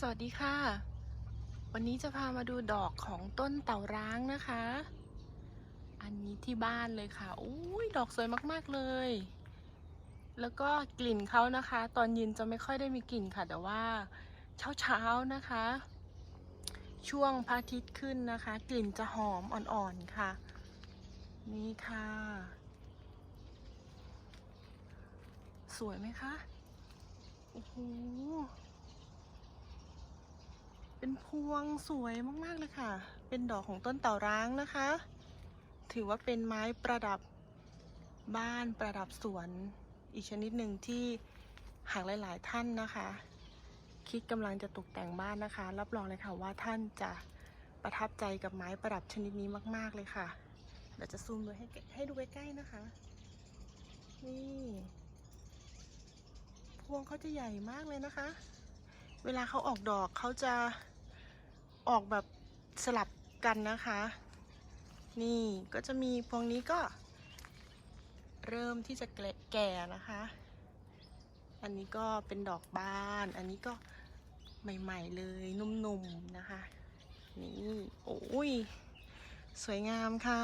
สวัสดีค่ะ วันนี้จะพามาดูดอกของต้นเต่าร้างนะคะ อันนี้ที่บ้านเลยค่ะอุ้ยดอกสวยมากๆเลย แล้วก็กลิ่นเขานะคะ ตอนเย็นจะไม่ค่อยได้มีกลิ่นค่ะ แต่ว่าเช้าๆนะคะ ช่วงพระอาทิตย์ขึ้นนะคะ กลิ่นจะหอมอ่อนๆค่ะ นี่ค่ะ สวยไหมคะโอ้โห เป็นพวงสวยมากๆเลยค่ะ เป็นดอกของต้นเต่าร้างนะคะ ถือว่าเป็นไม้ประดับบ้านประดับสวน อีกชนิดหนึ่งที่หากหลายๆท่านนะคะ คิดกำลังจะตกแต่งบ้านนะคะ รับรองเลยค่ะว่าท่านจะประทับใจกับไม้ประดับชนิดนี้มาก ๆเลยค่ะเดี๋ยวจะซูมดูให้ให้ดูใกล้ๆนะคะ นี่พวงเขาจะใหญ่มากเลยนะคะ เวลาเขาออกดอกเขาจะ ออกแบบสลับกันนะคะ นี่ก็จะมีพวงนี้ก็ เริ่มที่จะแก่แกนะคะ อันนี้ก็เป็นดอกบาน อันนี้ก็ใหม่ๆเลยนุ่มๆนะคะ นี่ โอ้ย สวยงามค่ะ